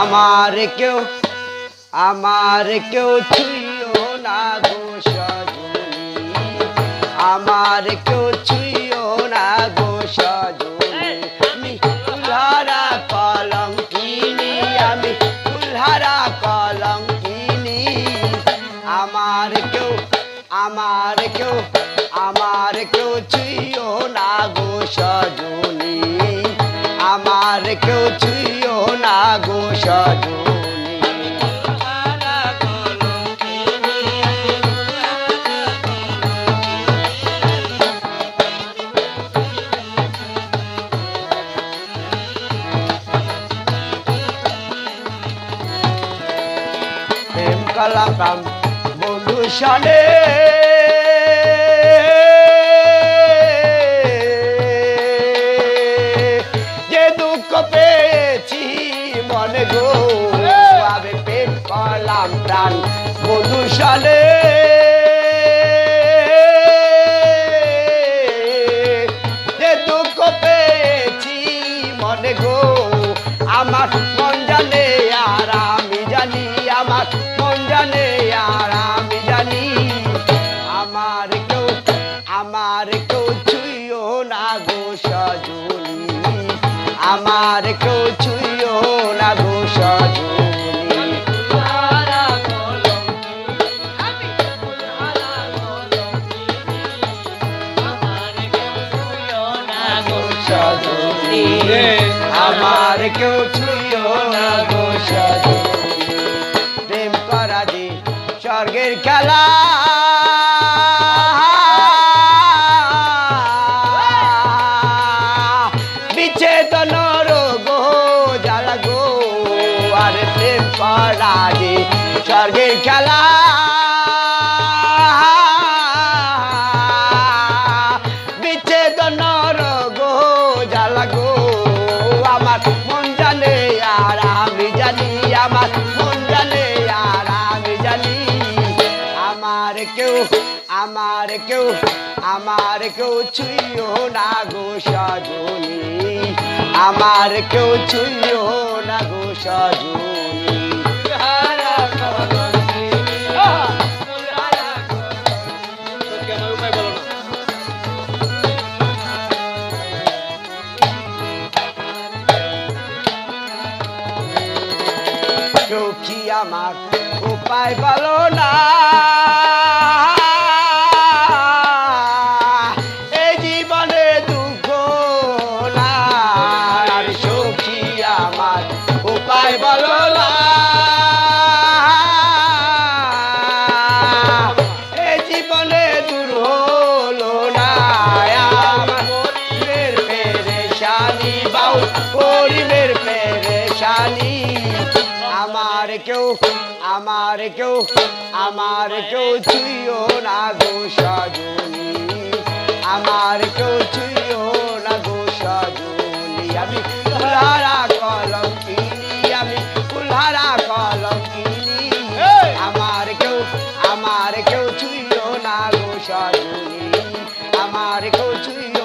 আমার কেউ আমার কেউ ছুঁয়ো না গো সজনী। আমার কেউ ছুঁয়ো না গো সজনী। আমি কুলহারা কলম কিনি, আমি কুলহারা কলম কিনি। আমার কেউ আমার কেউ কালাম বন্ধু যে দুঃখ পেয়েছি মনে গো আমি পেট পালাম প্রাণ বন্ধু আমার কেউ ছুঁয়ো না গো আমার কেউ ছুঁয়ো না গো সজনী প্রেম করা যে স্বর্গের খেলা। যে স্বর্গের খেলা। গো গো, আমার মন জানে আমি আমি জানি। কেউ, আমার কেউ আমার কেউ না গো সজনী। আমার কেউ ছুঁয়ো না গো সজনী। সখী আমার উপায় বলো না? জীবনে দূর হলো কেউ আমার কেউ আমার কেউ ছুঁয়ো না গো সজনী আমার কেউ ছুঁয়ো না গো সজনী আমি কুলহারা কলম কিনি আমি কুলহারা কলম কিনি। আমার কেউ আমার কেউ ছুঁয়ো না গো সজনী আমার কেউ ছুঁয়ো